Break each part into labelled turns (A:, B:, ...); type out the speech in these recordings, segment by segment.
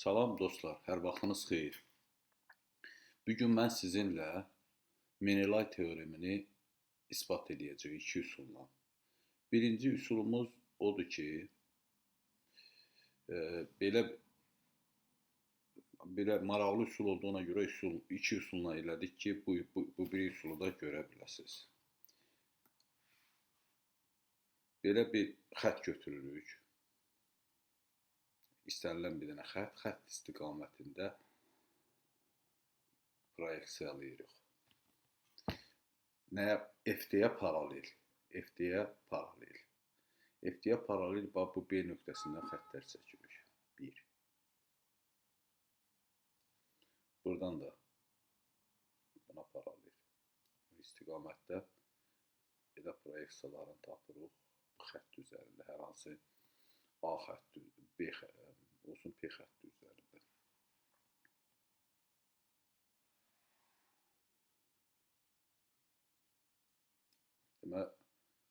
A: Salam dostlar, hər vaxtınız xeyir. Bu gün mən sizinlə Menelay teoremini isbat edəcəyik iki üsulla. Birinci üsulumuz odur ki, e, belə belə maraqlı üsul olduğuna görə üsul iki üsulla elədik ki, bu bu, bu bir üsulu da görə biləsiniz. Belə bir xətt götürürük. İstənilən bir dənə xətt, xətt istiqamətində proyeksiyalayırıq. Nəyə? FD-yə paralel. FD-yə paralel. FD-yə paralel bax bu B nöqtəsindən xəttlər çəkirik. 1. Buradan da buna paralel. Bu istiqamətdə belə proyeksiyalarını tapırıq. Bu xətt üzərində hər hansı A xətti, B xətti, olsun P xətti üzərində. Demək,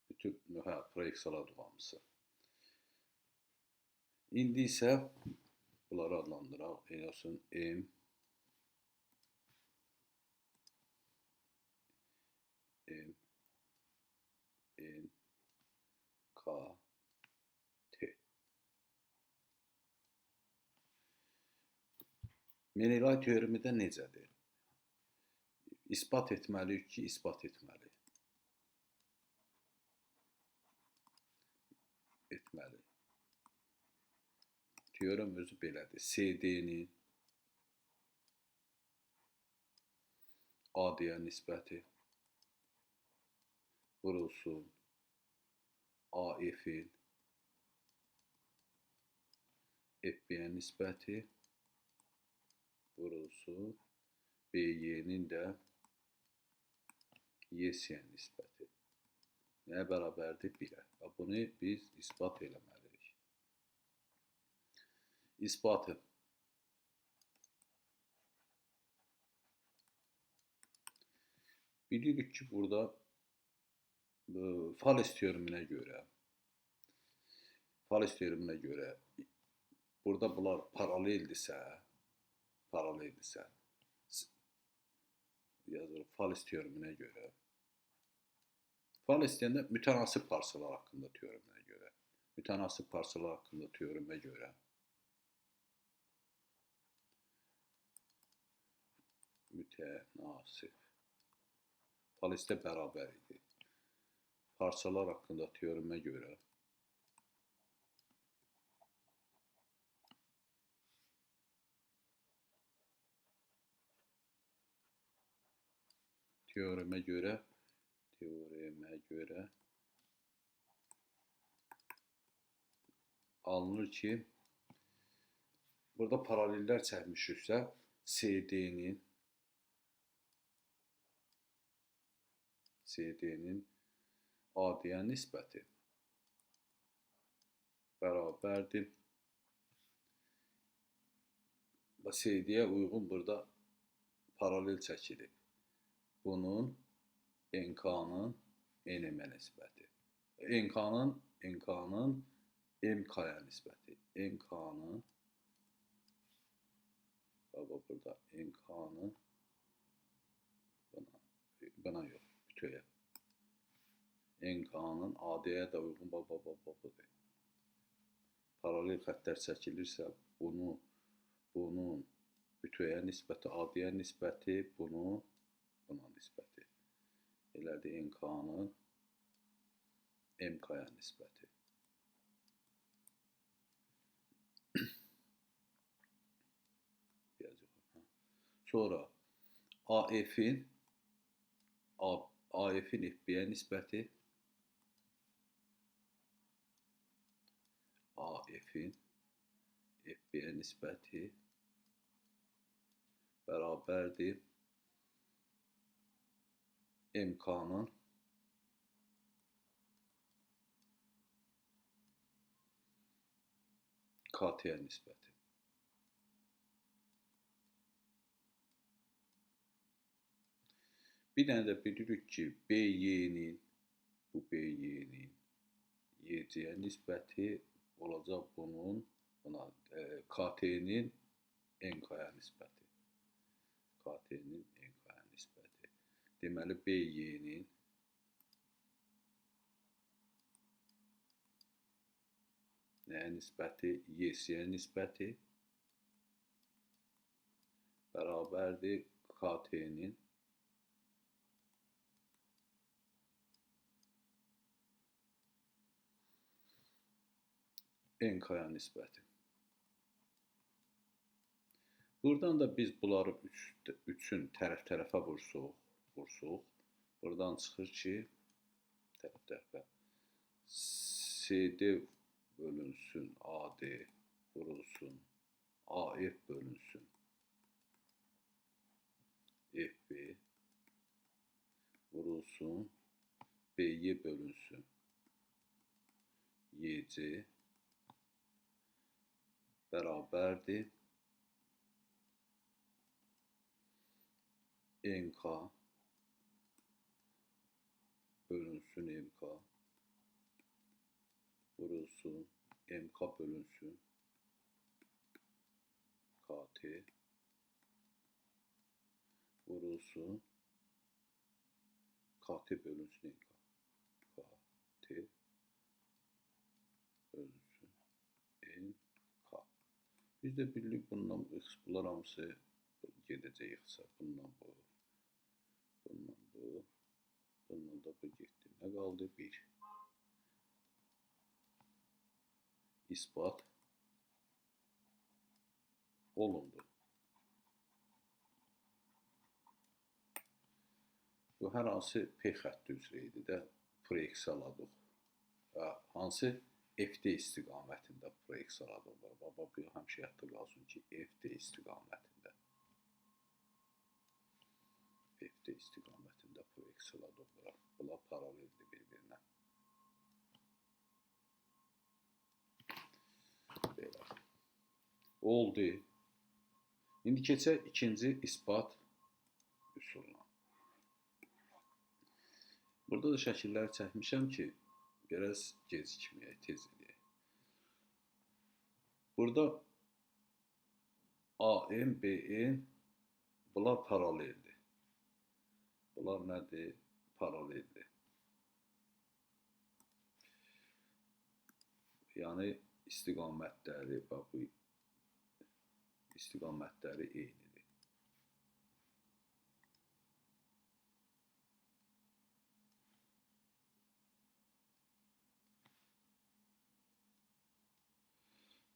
A: bütün hə, proyeksiyaladık hamısı. İndi isə bunları adlandıraq. M M Menelay teoremi də necədir? İsbat etməliyik ki, isbat etməli. Etməli. Teorem özü belədir. CD-nin A-ya nisbəti vurulsun AF-in FB-yə nisbəti vurulsun BY-nin də YS-yə nisbəti. Nəyə bərabərdir? 1-ə. Və bunu biz isbat eləməliyik. İsbatı. Bilirik ki, burada e, Fales teoreminə görə Fales teoreminə görə burada bunlar paraleldirsə, paraleldirsə yazırıq Fales teoreminə görə Fales deyəndə mütənasib parçalar haqqında teoreminə görə mütənasib parçalar haqqında teoremə görə mütənasib Falesdə bərabər idi. Parçalar haqqında teoremə görə teoremə görə teoremə görə alınır ki, burada paralellər çəkmişiksə, CD-nin CD-nin AD-yə nisbəti bərabərdir. CD-yə burada paralel çəkilib. Bunun NK-nın NM-ə nisbəti. NK-nın NK-nın MK-ya nisbəti. NK-nın Baba burada NK-nın buna, buna yox, bütöyə. NK-nın AD-yə də baba baba baba paralel xəttlər çəkilirsə, bunu bunun bütöyə nisbəti, AD-yə nisbəti, bunu buna nisbəti. Elədir NK-nın MK-ya nisbəti. Sonra AF-in AF-in FB-yə nisbəti AF-in nisbəti bərabərdir MK-nın KT-yə nisbəti. Bir dənə də bilirik ki, BY-nin bu BY-nin YC-yə nisbəti olacaq bunun buna e, KT-nin NK-ya nisbəti. KT-nin. Deməli BY-nin nəyə nisbəti? YC-yə nisbəti bərabərdir KT-nin NK-ya nisbəti. Buradan da biz bunları üç, üçün tərəf-tərəfə vursuq, vursuq. Buradan çıxır ki, tərəf-tərəfə CD bölünsün AD vurulsun, AF bölünsün. FB vurulsun, BY bölünsün. YC bərabərdir. NK bölünsün MK vurulsun MK bölünsün KT vurulsun KT bölünsün NK KT bölünsün NK biz də bildik bundan bunlar hamısı gedəcək ixtisar bundan bu bundan bu bundan da bu getdi nə qaldı bir ispat olundu. Bu hər hansı P xətti üzrə idi də proyeksiyaladıq. Və hansı FD istiqamətində proyeksiyaladıq. Baba bu həmişə yadda qalsın ki, FD istiqamətində. FD istiqamətində proyeksiyaladıq bura. Bunlar paraleldir bir-birinə. Belə. Oldu. İndi keçək ikinci isbat üsuluna. Burada da şəkilləri çəkmişəm ki, biraz gecikməyək, tez eləyək. Burada AM, BN bunlar paraleldir. Bunlar nədir? Paraleldir. Yəni istiqamətləri və bu istiqamətləri eynidir.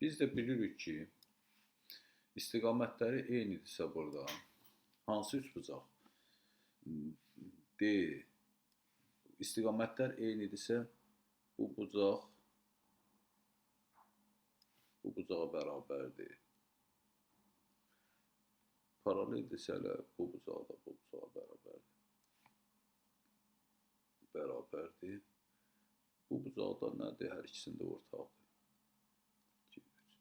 A: Biz də bilirik ki, istiqamətləri eynidirsə burada hansı üçbucaq? D istiqamətlər eynidirsə bu bucaq bu bucağa bərabərdir. Paraleldirsə elə bu bucaq da bu bucağa bərabərdir. Bərabərdir. Bu bucaq da nədir? Hər ikisində ortaqdır. 2, 3.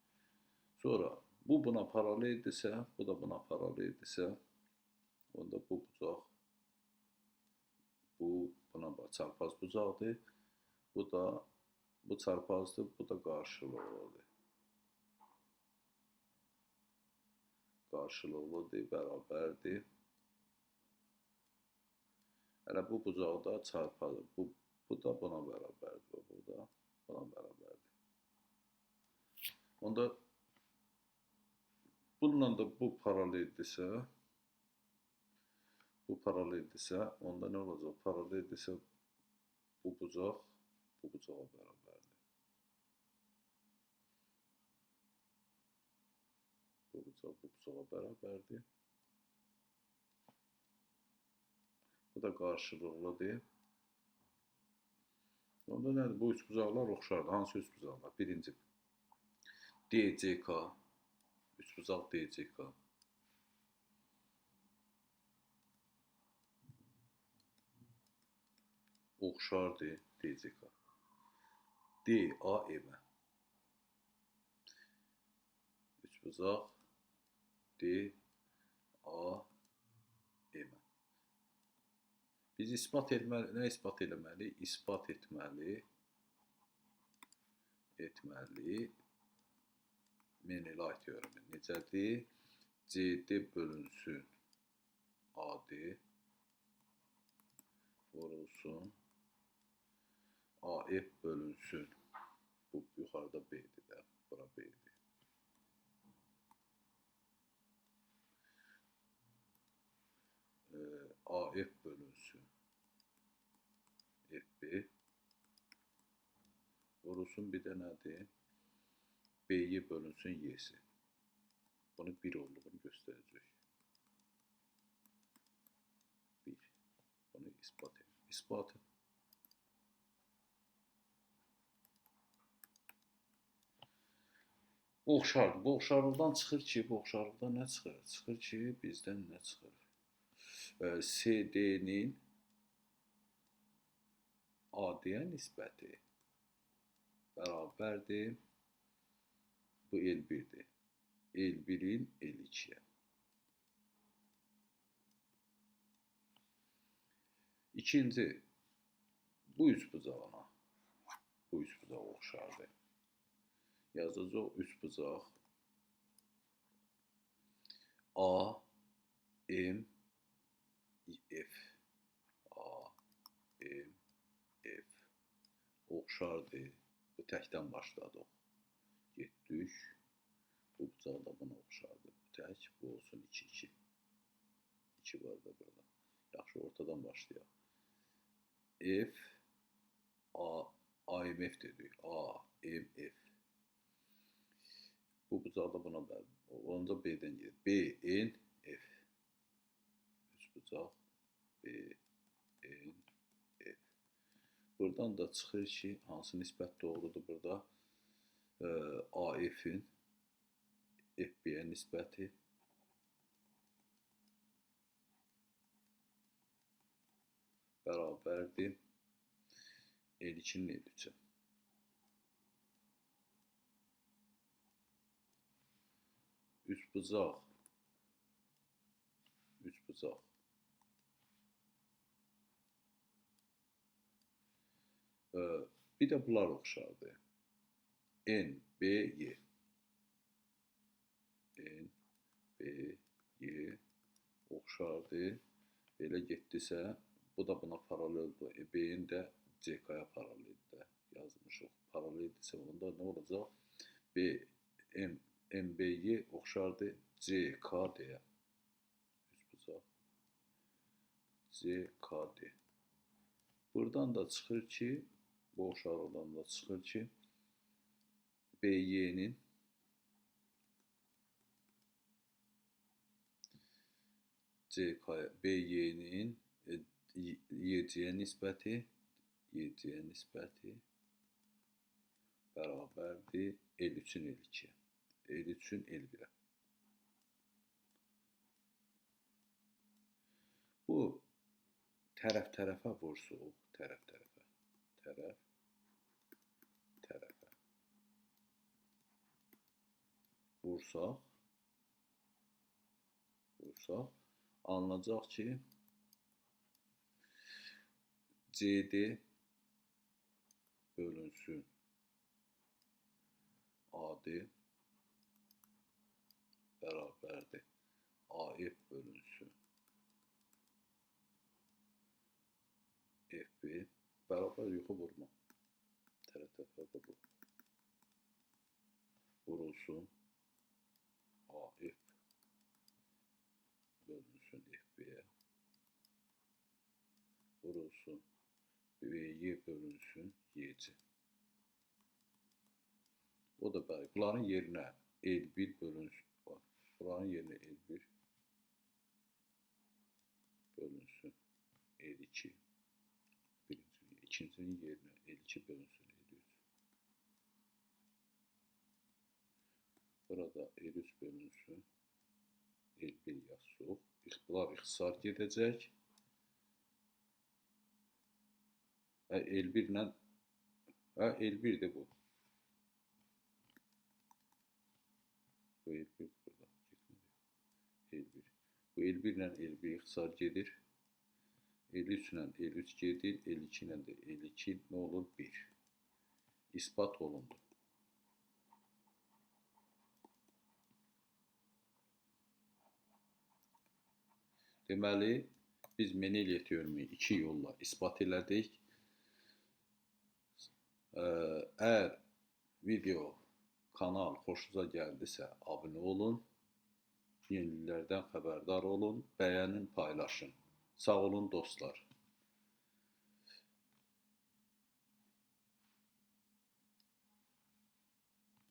A: Sonra bu buna paraleldirsə, bu da buna paraleldirsə, onda bu bucaq bu buna çarpaz bucaqdır. Bu da bu çarpazdır, bu da qarşılıqlıdır. qarşılıqlıdır, bərabərdir. Hələ bu bucaqda çarpadır. Bu, bu da buna bərabərdir. Bu da buna bərabərdir. Onda bununla da bu paraleldirsə, bu paraleldirsə, onda nə olacaq? Paraleldirsə bu bucaq bu bucağa bərabərdir. Bu bucaq bu bucağa bərabərdir. Bu da qarşılıqlıdır. Onda nədir? Bu üç bucaqlar oxşardır. Hansı üç bucaqlar? Birinci DCK üç bucaq DCK. Oxşardır DCK. DAM üç bucaq D A M. Biz isbat etməli, nə isbat etməli? İsbat etməli etməli Menelay teoremi necədir? CD bölünsün AD vurulsun AF bölünsün bu yuxarıda B'dir də, bura B'dir. Ee, AF bölünsün FB vurulsun bir də nədir? B'yi bölünsün Y'si. Bunu 1 olduğunu göstərəcək. 1. Bunu ispat et. İspat et. Oxşardır. Bu oxşarlıqdan çıxır ki, bu oxşarlıqdan nə çıxır? Çıxır ki, bizdən nə çıxır? Ee, CD-nin AD-yə nisbəti bərabərdir. Bu L1-dir. L1-in L2-yə. İkinci, bu üç bucağına, bu üç bucaq oxşardır. Yazacaq üç bucaq A, M, F. A, M, F. Oxşardır. Bu təkdən başladıq. Getdik. Bu bucaq da buna oxşardır. Bu tək, bu olsun 2, 2. 2 var da burada. Yaxşı, ortadan başlayaq. F, A, IMF dedik. A, M, F. Bu bucaq da buna bər. Onca B-dən gedir. B, N, F. Üç bucaq B, N, F. Buradan da çıxır ki, hansı nisbət doğrudur burada? Ee, AF-in FB-yə nisbəti bərabərdir L2-nin L3-ə. Üç bucaq üç bucaq bir də bunlar oxşardır. N, B, Y. N, B, Y oxşardır. Belə getdisə, bu da buna paraleldir. E, B-in də CK-ya paraleldir. Yazmışıq. Paraleldirsə, onda nə olacaq? B, M, M, B, Y oxşardır CK deyə. Üç bucaq. CK deyə. Buradan da çıxır ki, bu oxşarlıqdan da çıxır ki, BY-nin CK BY-nin e, YC-yə nisbəti YC-yə nisbəti bərabərdir L3-ün L2-yə. L3-ün L1-ə. Bu tərəf-tərəfə vursuq, tərəf-tərəfə, tərəf tərəfə vursaq, vursaq, alınacaq ki, CD bölünsün. AD bərabərdir AF bölünsün FB bərabər yuxu vurma. Də bu. Vurulsun AF bölünsün FB-yə. Vurulsun Y bölünsün YC. O da bəli. Bunların yerinə L1 bölünsün. Buranın yerinə L1 bölünsün L2. Birinci, ikincinin yerinə L2 bölünsün L3. Burada L3 bölünsün L1 yazsıq. Bunlar ixtisar gedəcək. Hə, L1 ilə hə, L1 də bu. Bu L1 burada getmədi. L1. Bu L1 ilə L1 ixtisar gedir. L3 ilə L3 gedir, L2 ilə də L2 nə olur? 1. İsbat olundu. Deməli, biz Menelye teoremi iki yolla isbat elədik. Əgər video, kanal xoşunuza gəldisə, abunə olun. Yeniliklərdən xəbərdar olun, bəyənin, paylaşın. Sağ olun dostlar.